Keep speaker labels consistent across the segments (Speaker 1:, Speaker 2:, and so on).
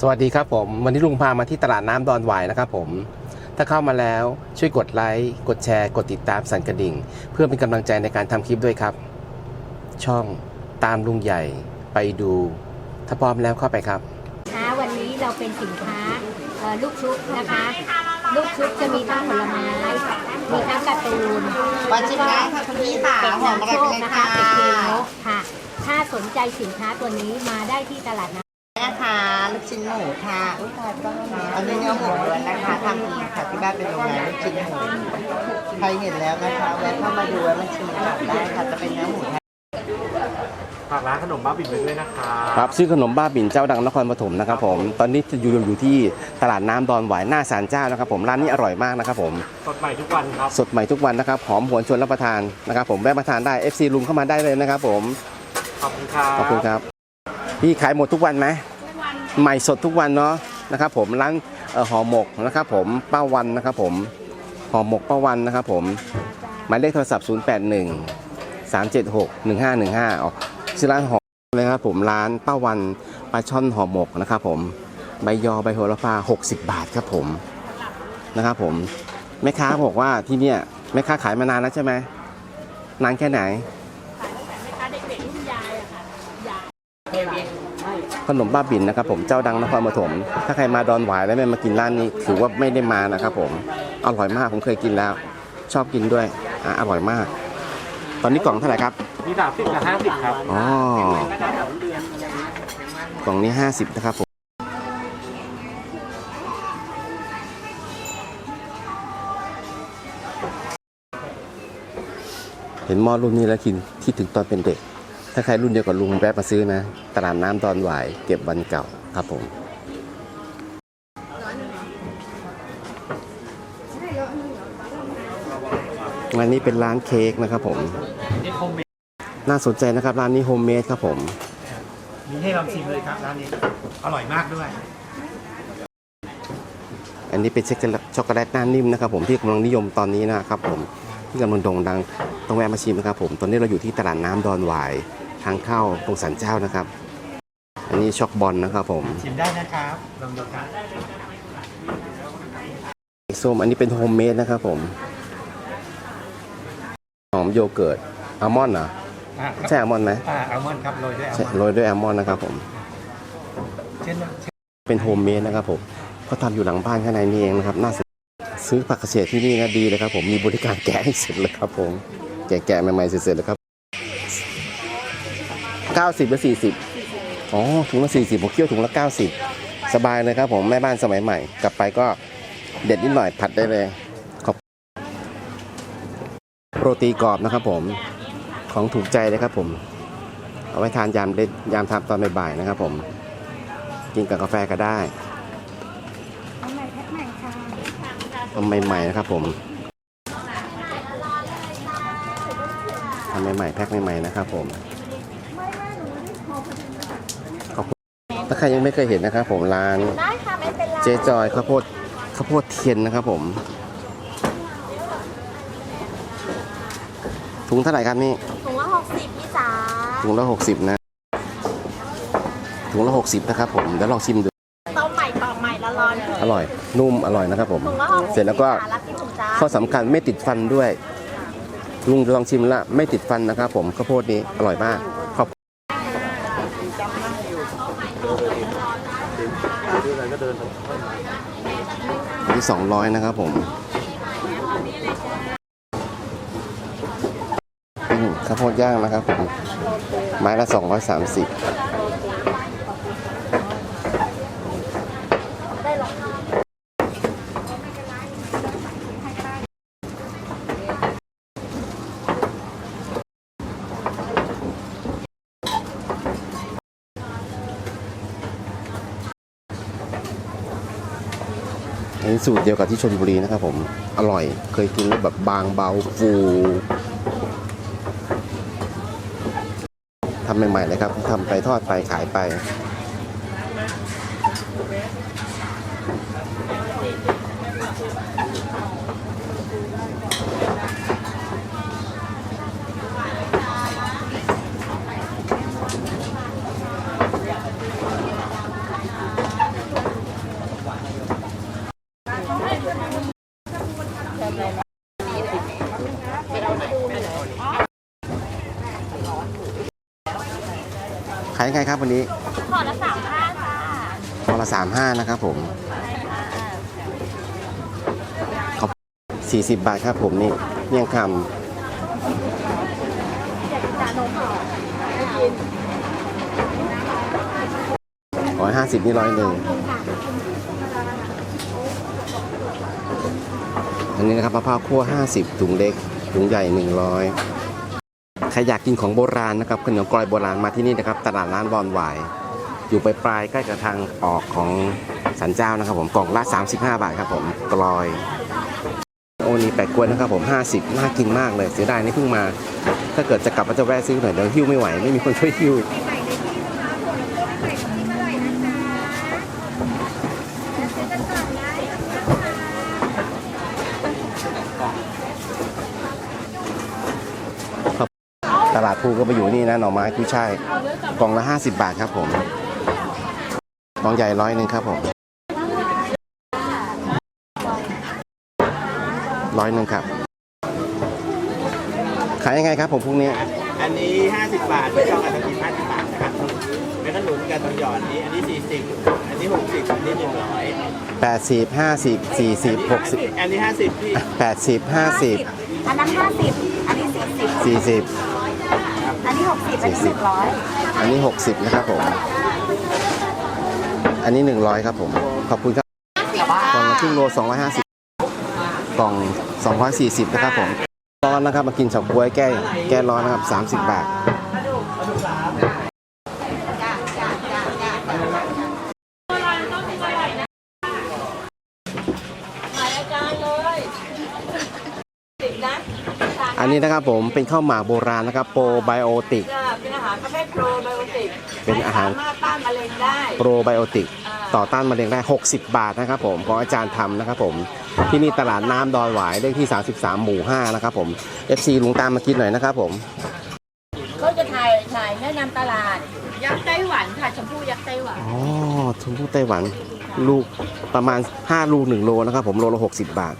Speaker 1: สวัสดีครับผม วันนี้ลุงพามาที่ตลาดน้ำดอนหวายนะครับผม ถ้าเข้ามาแล้วช่วยกดไลค์กดแชร์ กดติดตามสั่นกระดิ่ง เพื่อเป็นกำลังใจในการทำคลิปด้วยครับ ช่องตามลุงใหญ่ไปดู ถ้าพร้อมแล้วเข้าไปครับ
Speaker 2: ค้าวันนี้เราเป็นสินค้าเอ่อลูกชุบนะคะ ลูกชุบจะมีทั้งผลไม้มีทั้งการ์ตูน
Speaker 3: วันชิมได้ค่ะคุณพี่ค่ะ
Speaker 2: เป็น
Speaker 3: หอม
Speaker 2: น้ำ
Speaker 3: อะไร
Speaker 2: โช
Speaker 3: ไป
Speaker 2: ค
Speaker 3: เลย
Speaker 2: นะคะ
Speaker 3: ค่ะ
Speaker 2: เป็นเกลค่ะ ถ้าสนใจสินค้าตัวนี้มาได้ที่ตลาดน้
Speaker 3: นะคะลูกชิ้นหมูค่ะอุ้ยตายบ้างอันนี้เนื้อหมูล้วนนะคะทำเองค่ะที่บ้านเป็นโรงงานลูกชิ้นหมูใครเห็นแล้วนะคะแวะเข้ามาดูแวะมาชิมกันได้ค่ะจะเป็นเนื้อหมูแท้
Speaker 4: ฝากร้านขนมบ้าบิ่นไปด้วยนะคะ
Speaker 1: ครับชื่อขนมบ้าบินเจ้าดังนครปฐมนะครับผม ตอนนี้อยู่อยู่ที่ตลาดน้ำดอนหวายหน้าศาลเจ้านะครับผมร้านนี้อร่อยมากนะครับผม
Speaker 4: สดใหม่ทุกวันครับ
Speaker 1: สดใหม่ทุกวันนะครับหอมหวนชวนรับประทานนะครับผมแวะมาทานได้ FC ลุงเข้ามาได้เลยนะครับผม
Speaker 4: ขอบคุณครับ
Speaker 1: ขอบคุณครับ พี่ขายหมดทุกวันไหมใหม่สดทุกวันเนาะนะครับ ผมร้านเอ่อห่อหมกนะครับผมป้าวันนะครับผมห่อหมกป้าวันนะครับผมหมายเลขโทรศัพท์ 0 8 1 3 7 6 1 5 1 5อ๋อชื่อร้านห่อเลยครับผมร้านป้าวันปลาช่อนห่อหมกนะครับผมใบยอใบโหระพา60 บาทครับผมนะครับผมแม่ค้าบอกว่าที่เนี่ยแม่ค้าขายมานานแล้วใช่ไหมนานแค่ไหนขน มบ้าบินนะครับผมเจ้าดังนครปฐมถ้าใครมาดอนหวายแล้วไม่มากินร้านนี้ถือว่าไม่ได้มานะครับผมอร่อยมากผมเคยกินแล้ว ชอบกินด้วยอะอร่อยมาก ตอนนี้กล่องเท่าไหร่ครับ
Speaker 4: มีสามสิบกับห้าสิบครับ
Speaker 1: อ๋อกล่องนี้ 50 นะครับผมเห็นหม้อรุ่นนี้แล้วคิดคิดถึงตอนเป็นเด็ก ถ้าใครรุ่นเดียวกับลุงแวะมาซื้อนะ ตลาดน้ำดอนหวายเก็บวันเก่าครับผมร้านนี้เป็นร้านเค้กนะครับผม
Speaker 4: นี่โฮมเมด
Speaker 1: น่าสนใจนะครับ ร้านนี้โฮมเมดครับผม
Speaker 4: มีให้ลองชิมเลยครับร้านนี้ อร่อยมากด้วย
Speaker 1: อันนี้เป็นช็อกโกแลตช็อกโกแลตหน้านิ่มนะครับผมที่กำลังนิยมตอนนี้นะครับผมที่กำลังโด่งดังต้องแวะมาชิมนะครับผม ตอนนี้เราอยู่ที่ตลาดน้ำดอนหวาย ทางเข้าตรงสันเจ้านะครับ อันนี้ช็อกบอลนะครับผม
Speaker 4: ชิมได้นะครับลองดูครับ
Speaker 1: ส้มอันนี้เป็นโฮมเมดนะครับผมหอมโยเกิร์ตอัลมอนด์เหรอ
Speaker 4: อ่า
Speaker 1: ใช่อัลมอนด์ไหม
Speaker 4: อ่าอัลมอนด์ครับโรยด้วยอัล
Speaker 1: ใช่
Speaker 4: มอนด์
Speaker 1: โรยด้วยอัลมอนด์นะครับผม
Speaker 4: เช่นเช่น
Speaker 1: เป็นโฮมเมดนะครับผมเขาทำอยู่หลังบ้านข้างในนี่เองนะครับ น่าสนซื้อผักเกษตรที่นี่นะดีเลยครับผม มีบริการแกะให้เสร็จเลยครับผม แกะแกะใหม่ๆเสร็จๆเลยครับ 90หรือ40อ๋อถุงละ40ผมเคี่ยวถุงละ 90 สบายเลยครับผมแม่บ้านสมัยใหม่ กลับไปก็เด็ดนิดหน่อยผัดได้เลยขอบโรตีกรอบนะครับผมของถูกใจเลยครับผม เอาไว้ทานยามเด็ดยามทำตอนบ่ายๆนะครับผม กินกับกาแฟก็ได้ทำใหม่ๆนะครับผมทำใหม่ๆแพ็คใหม่ๆนะครับผมขอบคุณ ถ้าใครยังไม่เคยเห็นนะครับผมร้านำ
Speaker 2: ได้ค่ะไม่เป็นไร
Speaker 1: เจจอยข้าวโพดข้าวโพดเทียนนะครับผมถุงเท่าไหร่ครับนี่
Speaker 2: ถุงละหกสิบพี่จ๋า
Speaker 1: ถุงละหกสิบนะถุงละหกสิบนะครับผมเดี๋ยวลองชิมดู
Speaker 2: ต้มใหม่ตอกใหม่ละร้อน
Speaker 1: อร่อย นุ่มอร่อยนะครับผม
Speaker 2: ถุงละหกสิบ
Speaker 1: เสร็จแล้วก็
Speaker 2: พี่จ๋ารับที่ถุงจ้า
Speaker 1: ข้อสำคัญไม่ติดฟันด้วยลุงจะลองชิมละไม่ติดฟันนะครับผมข้าวโพดนี้อร่อยมากข อบที่สองร้อยนะครับผมข้าวโพดย่างนะครับผมไม้ละสองร้อยสามสิบ นนี้สูตรเดียวกับที่ชนบุรีนะครับผม อร่อย เคยกินแล้วแบบบางเบาฟูทำใหม่ๆเลยครับทำไปทอดไปขายไป ขายยังไงครับวันนี้
Speaker 2: ขอละสามห้าค่ะ
Speaker 1: พอละสามห้านะครับผมขอบสี่สิบบาทครับผมนี่เมี่ยงคำร้อยห้าสิบนี่ร้อยหนึ่งอันนี้นะครับมะพร้าวคั่ว50ถุงเล็ก ถุงใหญ่ 100 ใครอยากกินของโบราณนะครับขนมกลอยโบราณมาที่นี่นะครับ ตลาดร้านบอนหวาย อยู่ปลายๆใกล้กับทางออกของสันเจ้านะครับผมกล่องละ 35 บาทครับผมกลอย โอนี่แปดกล้วนนะครับผม 50 น่ากินมากเลยเสียดายนี่เพิ่งมา ถ้าเกิดจะกลับก็จะแวะซื้อหน่อยเดี๋ยวหิ้วไม่ไหวไม่มีคนช่วยหิ้ว ตลาดภู ก็ไปอยู่นี่นะหน่อไม้กุ้ยช่ายกล่องละ 50 บาทครับผมกล่องใหญ่ร้อยหนึ่งครับผมร้อยหนึ่งครับ ขายยังไงครับผมพรุ่งนี้
Speaker 5: อันนี้ 50 บาทไม่ต้องอันนี้50 บาทนะครับเป็นขนุนกับทองหยอดนี้ อันนี้ 40 อันนี้ 60 อันนี้
Speaker 1: 80 50 40 60
Speaker 5: 100อันนี้ 50พี่
Speaker 1: 80 50
Speaker 2: อันนั้นห้าสิบอันนี้สี่สิบ
Speaker 1: 40
Speaker 2: อั นนี้หกสิบอันนี้หนึ่งร้อย
Speaker 1: อันนี้ 60 นะครับผม อันนี้ 100 ครับผม ขอบคุณครับ กล่องละครึ่งโล250 กล่อง 240 นะครับผม ร้อนนะครับ มากินเฉาก๊วยแก้แก้ร้อนนะครับ 30 บาท อันนี้นะครับผมเป็นข้าวหมากโบราณนะครับโปรไบโอติก
Speaker 6: เป็นอาหารประเภทโปรไบโอติก
Speaker 1: เป็นอาหาร
Speaker 6: สามารถต้านมะเร็งได้
Speaker 1: โปรไบโอติก ต่อต้านมะเร็งได้ 60 บาทนะครับผมของอาจารย์ทำนะครับผมที่นี่ตลาดน้ำดอนหวายเลขที่ 33 หมู่ 5 นะครับผม FC ลุงตามมากินหน่อยนะครับผม
Speaker 6: เขาจะถ่ายถ่ายแนะนำตลาด ยักษ์ไต้หวันค่ะชมพู่ยักษ์ไต้หวัน
Speaker 1: อ๋อทุนผู้ไต้หวันลูกประมาณ 5 ลูก 1 โลนะครับผมโลละ60 บาท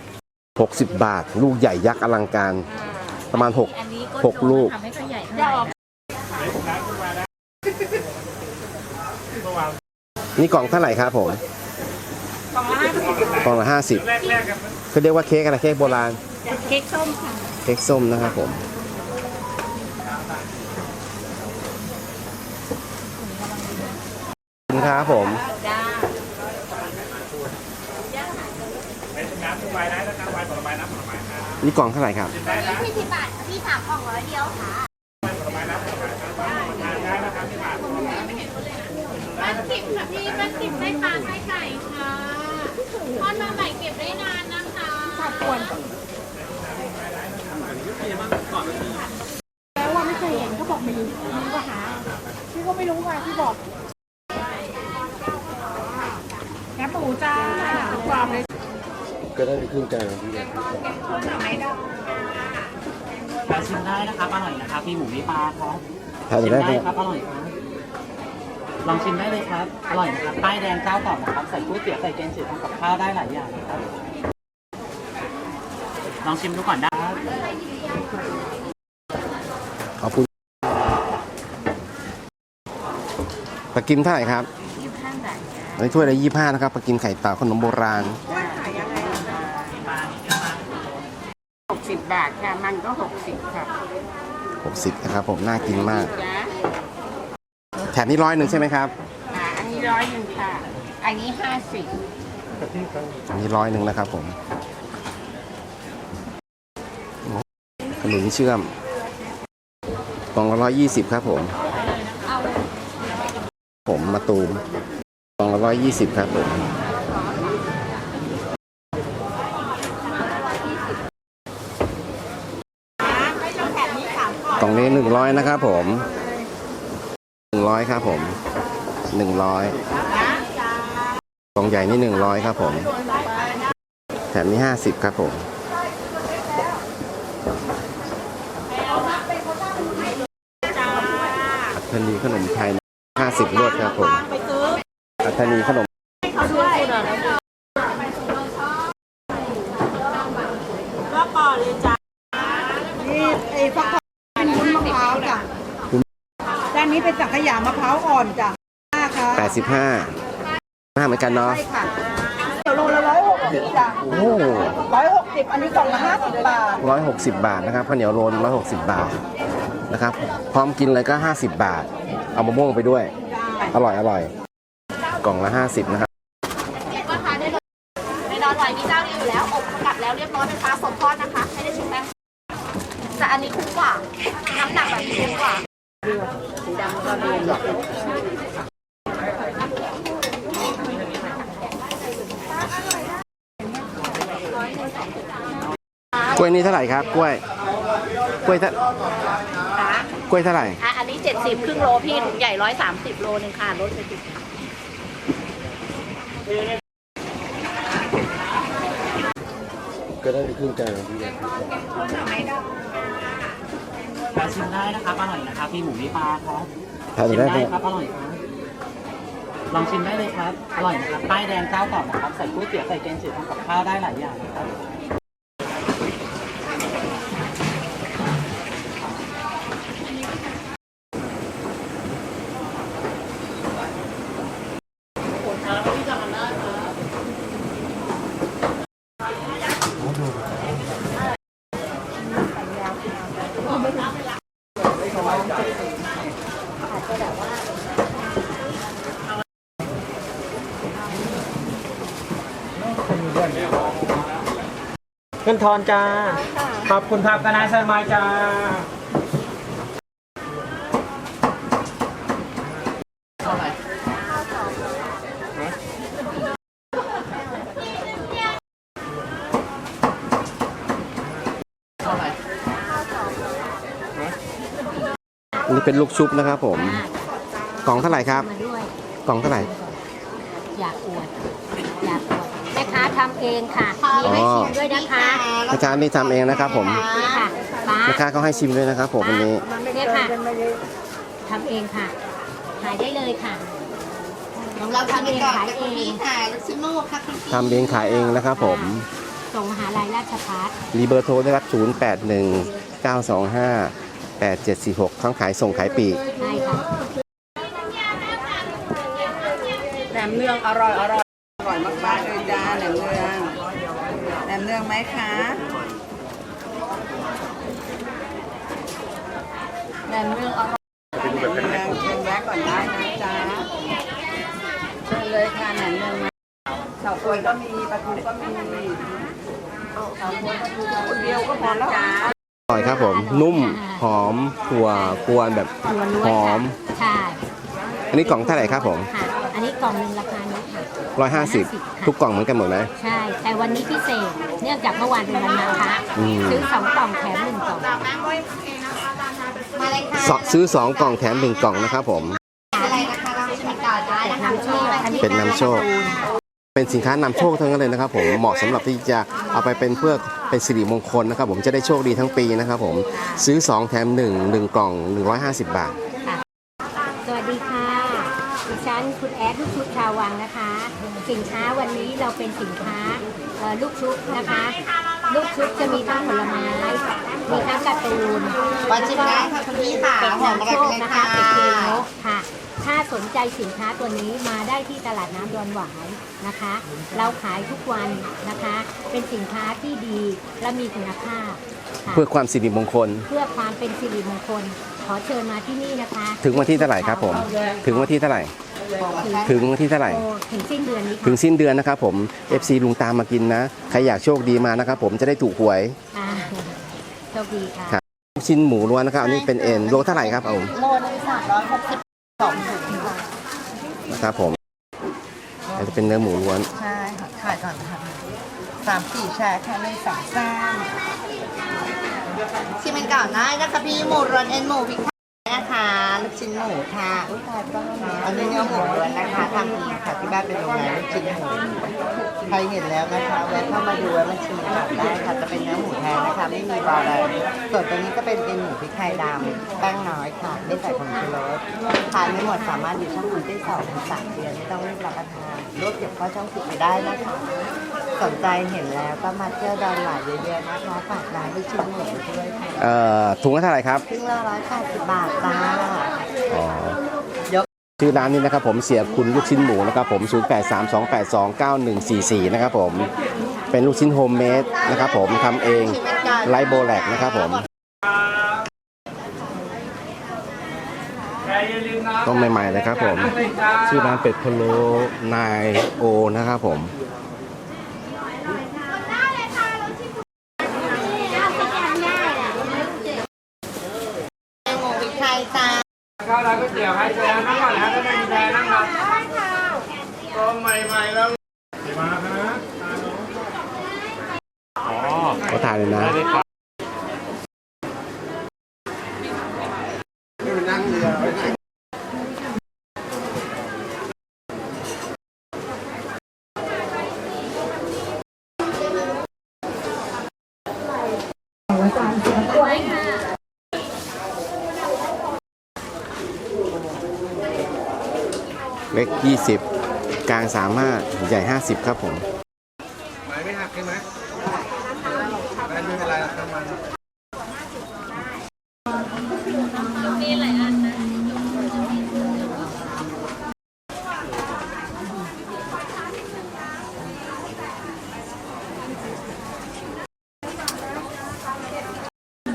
Speaker 1: 60 บาท ลูกใหญ่ยักษ์อลังการ ประมาณ
Speaker 6: อันนี้
Speaker 1: 6 6ลูก
Speaker 6: ทำให้เขาใหญ่เท่าไหร่
Speaker 1: นี่กล่องเท่าไหร่ครับผมกล่องละห้าสิบเขาเรียกว่าเค้กอะไรเค้กโบราณ
Speaker 2: เค้กส้มค่ะ
Speaker 1: เค้กส้มนะครับผม ขอบคุณครับผม
Speaker 6: จ้า
Speaker 1: นี่กล่องเท่าไหร่ครับ
Speaker 2: พี่สิบบาทพี่สามกล่องร้อยเดียวค่ะบ้านสิบค่ะพี่บ้านสิบไม่ปลาไม่ไก่ค่ะทอดมาใหม่เก็บได้นานนะคะขอบคุณแล้วว่าไม่เคยเห็นเขาบอกมีมีก็หาพี่ก็ไม่รู้ไงพี่บอกปูจ้าความเลย
Speaker 1: ก็ได้ขึ้นกัน
Speaker 5: มาชิมได้นะครับอร่อยนะครับมีหมูมีปลาครับ
Speaker 1: ทาน
Speaker 5: ชิม
Speaker 1: ได้
Speaker 5: ได้
Speaker 1: ไหม
Speaker 5: ครับอร่อยครับลองชิมได้เลยครับอร่อยนะครับป้ายแดงเจ้าต่อนะครับใส่ก๋วยเตี๋ยวใส่แกงจืดทำกับข้าวได้หลายอย่างนะครับลองชิมดูก่อนได้ครับ
Speaker 1: ขอบคุณปลากิมเท่าไหร่ครับ
Speaker 6: ยี่สิบห้าบาท
Speaker 1: อันนี้ถ้วยละยี่ห้านะครับปลากิมไข่เต่าขนมโบราณ
Speaker 6: หกสิบบาทค่ะ มันก็หกสิบค่ะ
Speaker 1: 60นะครับผมน่ากินมาก
Speaker 6: จ้า
Speaker 1: แถมนี้ร้อยหนึ่งใช่ไหมครับ
Speaker 6: อ่าอันนี้ร้อยหนึ่งค่ะ อันนี้ห้าสิบ
Speaker 1: อันนี้ร้อยหนึ่งนะครับผมขนุนเชื่อมกล่องละร้อยยี่สิบครับผม ผมมาตูมกล่องละร้อยยี่สิบครับผม กล่องนี้หนึ่งร้อยนะครับผมหนึ่งร้อยครับผมหนึ่งร้อยกล่องใหญ่นี่หนึ่งร้อยครับผม แถมนี้ห้าสิบครับผมอัศนีขนมไทยห้าสิบรวดครับผมอัศนีขนม
Speaker 6: ก็ก่อนเลยจ้า
Speaker 7: ฟักทองเป็นวุ้นมะพร้าวจ้ะด้านนี้เป็นสังขยา มะพร้าวอ่อนจ้ะค่ะ
Speaker 1: 85ห้าเหมือนกันเนาะ
Speaker 7: ใช่ค่ะเดี๋ยวโลละร้อยหกสิบจ้ะ
Speaker 1: โอ้
Speaker 7: ร้อยหกสิบอันนี้กล่องละห้าสิบบาท
Speaker 1: ร้อยหกสิบบาทนะครับข้าวเหนียวโรนร้อยหกสิบบาทนะครับ พร้อมกินเลยก็50บาท เอามะม่วงไปด้วย อร่อยอร่อย กล่องละ50นะครับ
Speaker 6: ในนอนไหวมีเจ้าเดียวอยู่แล้ว อบกลับแล้วเรียบร้อยเป็นปลาสดทอดนะคะ ไม่ได้ชุบแป้งแต่อันนี้คุ้มกว่า น้ำหนักแบบนี้คุ้มกว่า
Speaker 1: กล้วยนี่เท่าไหร่ครับ กล้วย กล้วยเท่า
Speaker 6: ค่ะ
Speaker 1: กล้วยเท่าไหร่
Speaker 6: อะอันนี้70ครึ่งโลพี่ถุงใหญ่130โลหนึ่งค่ะลดไปสิบ
Speaker 5: มาชิมได้นะครับอร่อยนะครับมีหมูมีปลาครับ
Speaker 1: ทาน
Speaker 5: ชิม
Speaker 1: ได้
Speaker 5: ได้
Speaker 1: ไหม
Speaker 5: ครับอร่อยครับลองชิมได้เลยครับอร่อยนะครับป้ายแดงเจ้าก่อนนะครับใส่ก๋วยเตี๋ยวใส่แกงจืดทำกับข้าวได้หลายอย่างนะครับ
Speaker 4: เงิ นทอนจ้า ขอบคุณครับคณะสมัยจ้า
Speaker 1: อันนี้เป็นลูกชุบนะครับผม กล่องเท่าไหร่ครับ
Speaker 2: มาด้วย
Speaker 1: กล่องเท่าไหร่
Speaker 2: อยากอวด อยากอวดแม่ค้า ทำเองค่ะ มีให้ชิมด้วยนะคะ
Speaker 1: แม่ค้านี่ทำเองนะครับผม
Speaker 2: นี่ค่ะป้า
Speaker 1: แม่ค้าเขาให้ชิมด้วยนะครับผมวันนี้
Speaker 2: เนี่ยค่ะทำเองค่ะ ขายได้เลยค่ะ
Speaker 3: ของเราทำกันก่อนแต่คุณพี่ค่ะลูกชิ้นหมูค่ะคุณพี่
Speaker 1: ทำเองขายเองนะครับผม
Speaker 2: ส่งมหาลัยราชภัฏ
Speaker 1: รีเบอร์โทรนะครับ0 8 1 9 2 5 8 7 4 6 ทั้งขายส่งขายปลีก
Speaker 2: ใช่ค่ะ
Speaker 7: แหนมเนืองอร่อยอร่อยอ ร่อยมากๆเลยจ้าแหนมเนืองแหนมเนืองไหมคะแหนมเนืองอร่อยแหนมเนืองเชิญแวะก่อนได้นะจ๊ะเชิญเลยค่ะแหนมเนืองมาเฉาก๊วยก็มีปลาทูก็มีเฉาก๊วยปลาทูคนเดียวก็พอแล้วจ้า
Speaker 1: อร่อยครับผม นุ่ม หอมถั่วกวนแบบ
Speaker 2: ตัวล้วน
Speaker 1: หอม
Speaker 2: ค่ะใช่
Speaker 1: อันนี้กล่องเท่าไหร่ครับผม
Speaker 2: ค่ะ อันนี้กล่องหนึ่งราคานี้ ค่ะ
Speaker 1: 150ทุกกล่องเหมือนกันหมดไหม
Speaker 2: ใช่ แต่วันนี้พิเศษ เนื่องจากเมื่อวานเป็นวันมาคะ
Speaker 1: อืม
Speaker 2: ซื้อสองกล่องแถมหนึ่งกล่อง
Speaker 3: มาเลยค่ะ
Speaker 1: สซื้อ2กล่องแถม1กล่องนะครับผม
Speaker 3: อะไรนะคะเราจะมีก่อนได้นะคะ
Speaker 2: น้ำโชคอันนี้
Speaker 1: เป็นน้ำโชค เป็นสินค้านำโชคทั้งนั้นเลยนะครับผมเหมาะสำหรับที่จะเอาไปเป็นเพื่อเป็นสิริมงคลนะครับผมจะได้โชคดีทั้งปีนะครับผมซื้อ 2 แถม 1 1 กล่อง 150 บาท
Speaker 2: สวัสดีค่ะ ดิฉันคุณแอดลูกชุบชาววังนะคะ สินค้าวันนี้เราเป็นสินค้าเอ่อลูกชุบนะคะ ลูกชุบจะมีทั้งผลไม้ มีทั้งการ์ตูน
Speaker 3: มาชิมได้ค่ะคุณพี่ค่ะ
Speaker 2: เป็ด
Speaker 3: หอม
Speaker 2: นำ
Speaker 3: อะไร
Speaker 2: โช
Speaker 3: ไป
Speaker 2: ค
Speaker 3: เลย
Speaker 2: นะคะ
Speaker 3: ค่ะ
Speaker 2: เป็ดเกนกค่ะ ถ้าสนใจสินค้าตัวนี้มาได้ที่ตลาดน้ำดอนหวายนะคะ เราขายทุกวันนะคะ เป็นสินค้าที่ดีและมีคุณภาพค่ะ
Speaker 1: เพื่อความสิริมงคล
Speaker 2: เพื่อความเป็นสิริมงคล ขอเชิญมาที่นี่นะคะ
Speaker 1: ถึงวันที่เท่าไหร่ครับผม ถึงวันที่เท่าไหร่ ถึงวันที่เท่าไหร่
Speaker 2: โอ้ถึงสิ้นเดือนนี้ค่ะ
Speaker 1: ถึงสิ้นเดือนนะครับผม FC ลุงตามมากินนะ ใครอยากโชคดีมานะครับผมจะได้ถูกหวย
Speaker 2: อ่าโชคดีค่ะ
Speaker 1: ครับลูกชิ้นหมูล้วนนะครับอันนี้เป็นเอ็นโลเท่าไหร่ครับเอา
Speaker 3: โลนึงสามร้อยหกสิบสองถุงค่ะ
Speaker 1: นะครับผมอันนี้เป็นเนื้อหมูล้วน
Speaker 3: ใช่ค่ะขายก่อนค่ะสามสี่แชร์แค่เลยสองซ่ามชิมมันก่อนได้นะคะพี่หมูรวนเอ็นหมูพริกไทย นะคะลูกชิ้นหมูค่ะอันนี้เนื้อหมูล้วนนะคะทำเองค่ะที่บ้านเป็นโรงงานลูกชิ้นหมูใครเห็นแล้วนะคะแวะเข้ามาดูแวะมาชิมกันได้ค่ะจะเป็นเนื้อหมูแท้นะคะไม่มีบอแดงส่วนตัวนี้ก็เป็นเอ็นหมูพริกไทยดำแป้งน้อยค่ะไม่ใส่ผงชูรสทานไม่หมดสามารถอยู่ช่องคุณได้สองถึงสามเดือนไม่ต้องรีบรับประทานรวบเก็บเข้าช่องผิดไปได้นะคะ สนใจเห็นแล้วก็มาเที่ยวดอนหลายเยอะๆนะคะฝากร้านลูกชิ้นหมูด้วยค่ะ
Speaker 1: เอ่อถุงละเท่าไหร่ครับ
Speaker 3: ครึ่งละร้อยแปดสิบบาทจ้า
Speaker 1: อ๋อชื่อร้านนี้นะครับผมเสียคุณลูกชิ้นหมูนะครับผม 0832829144 นะครับผม เป็นลูกชิ้นโฮมเมดนะครับผมทำเองไลโบแลกนะครับผมต้มใหม่ๆเลยครับผม ชื่อร้านเป็ดพะโล้นายโอนะครับผม
Speaker 3: หมูพริกไทย จ้า
Speaker 4: ข้าวร้านก๋วยเตี๋ยวให้แชร์นั่งก่อนนะถ้าไม่มีแชร์นั่งครับต้มใหม่ๆแล้วมาครับ
Speaker 1: ก็ทานเลยนะ เล็ก20กลาง 35 ใหญ่ 50 ครับผม
Speaker 4: ไม่ไม่หักใช่ไหมไม่เป็นไรครับมัน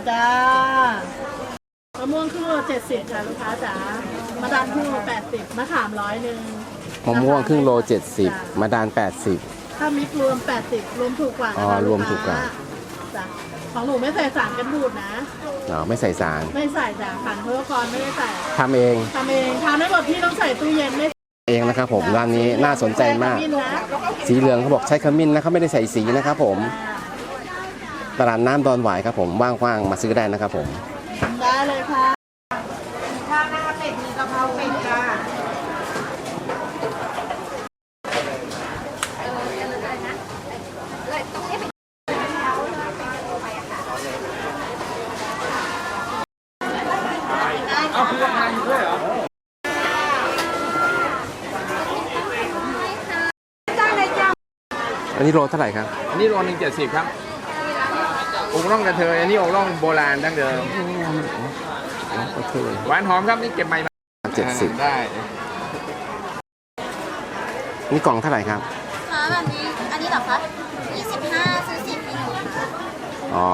Speaker 7: จ้ามะม่วงครึ่งโลเจ็ดสิบค่ะลูกค้าจ๋ามะดันครึ่งโลแปดสิบมะขามร้อยหนึ่ง
Speaker 1: มะม่วงครึ่งโล 70มะดาน 80
Speaker 7: ถ้ามิกรวมแปดสิบรวมถูกกว่า
Speaker 1: อ๋
Speaker 7: นะ
Speaker 1: อ
Speaker 7: คะ
Speaker 1: รวมถูกกว่า
Speaker 7: จ้ะของหนูไม่ใส่สารกันบูดนะ
Speaker 1: อ๋อไม่ใส่สาร
Speaker 7: ไม่ใส่จ้ะผ่านเพื่อกรไม่ได้ใส่
Speaker 1: ทำเอง
Speaker 7: ทำเองทำได้หมดพี่ต้องใส่ตู้เย็นไม่
Speaker 1: เองนะครับผมร้านนี้น่าสนใจมาก
Speaker 7: ใส่ขมิ้นนะ
Speaker 1: สีเหลืองเขาบอกใช้ขมิ้นนะเขาไม่ได้ใส่สีนะครับผม ตลาดน้ำดอนหวายครับผมว่างๆมาซื้อได้นะครับผม
Speaker 7: ได้เลยค่ะ
Speaker 4: เอาพี่ทานอยู่ด้วยเหรอ
Speaker 1: อั นนี้โลเท่าไหร่ครับ
Speaker 8: อันนี้โลหนึ่งเจ็ดสิบครับอกร่องกระเทยอันนี้อกร่องโบราณดั้งเดิม
Speaker 1: โอเค
Speaker 8: หวานหอมครับนี่เก็บใหม่มา
Speaker 1: เจ็ดสิบ
Speaker 8: ได้
Speaker 1: นี่กล่องเท่าไหร่ครับ
Speaker 6: คะแบบนี้ อันนี้เหรอคะ25ซื้อ10กิโลค่ะ
Speaker 1: อ๋อ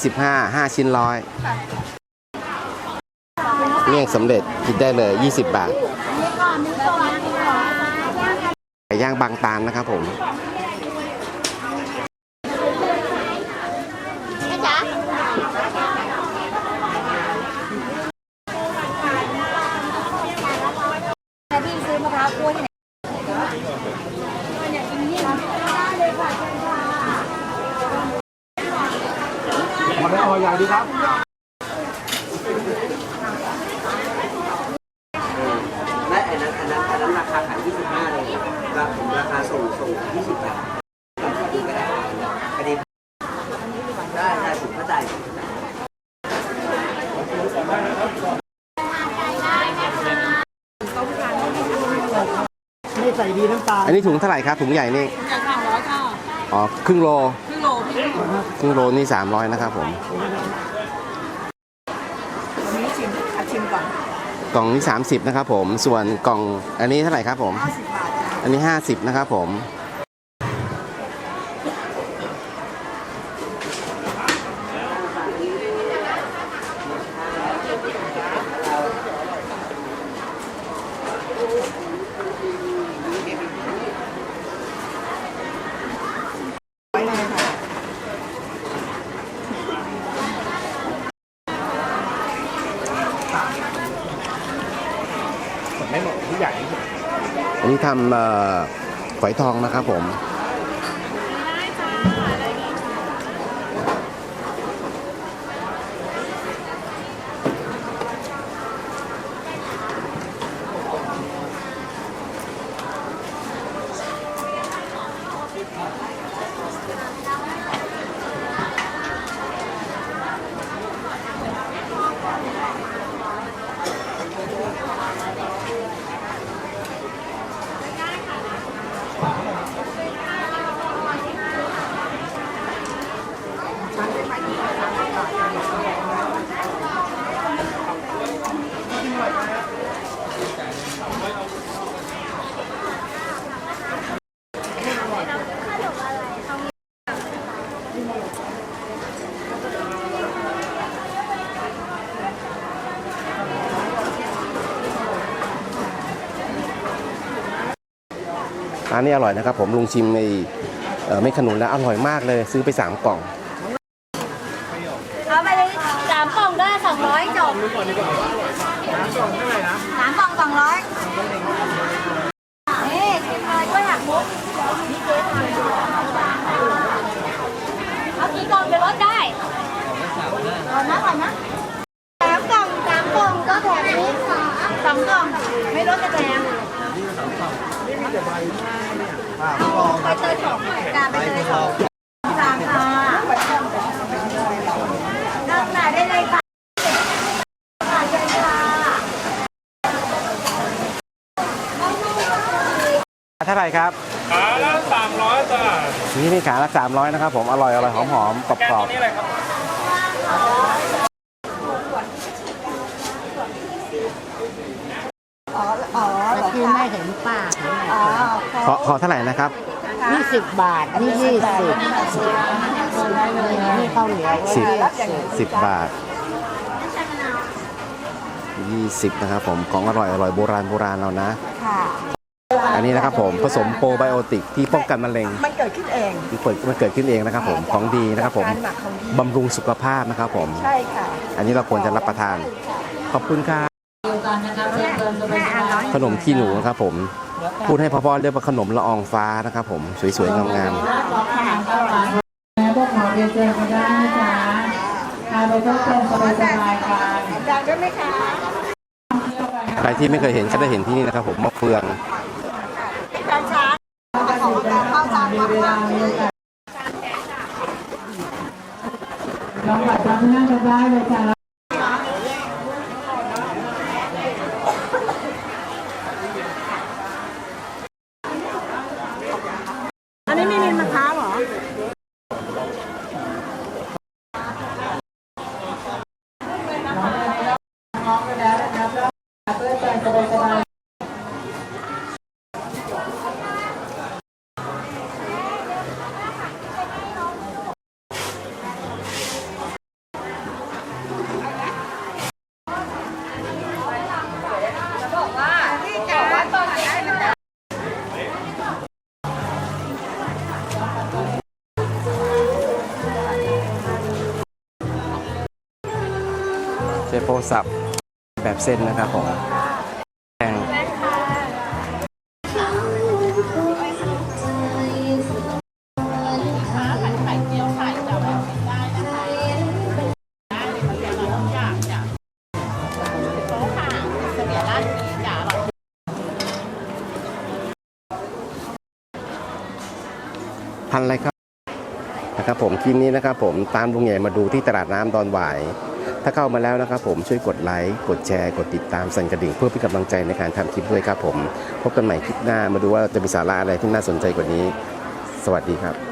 Speaker 1: 25 5ชิ้นร้อยเมี่ยงสำเร็จกินได้เลย 20 บาทไก่ย่างบางตาลนะครับผม
Speaker 6: แม่จ๊ะ
Speaker 4: หมดแล้วเอาอย่างดีครับ
Speaker 3: และอันนั้นอันนั้นอันนั้นราคาขาย25 เลยราผมราคาส่งส่ง20บาทที่ก็ได้อันนี้ได้ได้ผมเข้าใจ
Speaker 4: ไม่ ใส่ดีน้ำตาล
Speaker 1: อันนี้ถุงเท่าไหร่ครับถุงใหญ่นี่
Speaker 7: จากสามร้อยค่ะ
Speaker 1: อ๋อครึ่งโล
Speaker 7: ครึ่งโลพี่
Speaker 1: ครึ่งโลนี่300นะครับผม
Speaker 7: วันนี้ชิมอาชิมก่อน
Speaker 1: กล่องนี้30นะครับผมส่วนกล่องอันนี้เท่าไหร่ครับผม
Speaker 7: 50บาทจ้ะ
Speaker 1: อันนี้ 50นะครับผม
Speaker 8: ใหมดทุกอย่
Speaker 1: อันนี้ทำเอ่อฝอยทองนะครับผมานนี้อร่อยนะครับผมลุงชิมในเอ่อเม็ดขนุนแล้วอร่อยมากเลยซื้อไปสามกล่อง
Speaker 2: เอาไปเลยสามกล่องได้สองร้อยจบสามกล่องสองร้อยเอ๊ะชิมอะไรก็อยากมุกเอากี่กล่องจะลดได้ก่อนนะก่อนนะสามกล่องสามกล่องก็แถมนี้สองกล่องไม่ลดจะแถม
Speaker 3: อ่า ทดลองครับ
Speaker 2: เตยสองกาไปเลยสองสามค่ะนั่งไหนได้เลยค่ะค่ะเชิญค่ะ
Speaker 1: เท่าไหร่ครับ
Speaker 4: ขาละสามร้อยจ้ะ
Speaker 1: นี่นี่ขาละสามร้อยนะครับผมอร่อยอร่อยหอมหอมกรอบ
Speaker 4: แก
Speaker 1: กร
Speaker 4: ตั
Speaker 1: อ
Speaker 4: ว
Speaker 1: บ
Speaker 4: นี้อะไรครับ
Speaker 2: คือไม่เห็นปาก อ๋อ
Speaker 1: ขอขอเท่าไหร่นะครับ
Speaker 2: ยี่สิบบาท อันนี้ยี่สิบนี่ข้าวเหนียว
Speaker 1: สิบสิบบาทยี่สิบนะครับผมของอร่อยอร่อยโบราณโบราณเรานะ
Speaker 2: ค่ะ
Speaker 1: อันนี้นะครับผมผสมโปรไบโอติกที่ป้องกันมะเร็ง
Speaker 7: มันเกิดขึ้นเอง
Speaker 1: มันเปิดมันเกิดขึ้นเองนะครับผมของดีนะครับผม
Speaker 7: การหมักของดี
Speaker 1: บำรุงสุขภาพนะครับผม
Speaker 7: ใช่ค่ะ
Speaker 1: อันนี้เราควรจะรับประทาน ขอบคุณครับขนมขี้หนูนะครับผม พูดให้พ่อๆเรียกว่าขนมละอองฟ้านะครับผมสวยๆงาม
Speaker 9: พวกหมอเรียนเชิญมาได้นะจ๊ะทานไปก็เชิญสบายสบายๆกัน
Speaker 2: จานด้วยไหมคะ
Speaker 1: ๆใครที่ไม่เคยเห็นก็ได้เห็นที่นี่นะครับผมมะเฟือง
Speaker 2: จานช้า
Speaker 9: มีเวลามีโอกาสลองบัตรทำที่นั่งกันได้เลยจ้ะ
Speaker 1: เจโปสับแบบเส้นนะครับผมแป้งพันอะไรครับนะครับผมคลิปนี้นะครับผมตามลุงใหญ่มาดูที่ตลาดน้ำดอนหวาย ถ้าเข้ามาแล้วนะครับผมช่วยกดไลค์กดแชร์ กดติดตามสั่นกระดิ่ง เพื่อเป็นกำลังใจในการทำคลิปด้วยครับผม พบกันใหม่คลิปหน้ามาดูว่าจะมีสาระอะไรที่น่าสนใจกว่านี้ สวัสดีครับ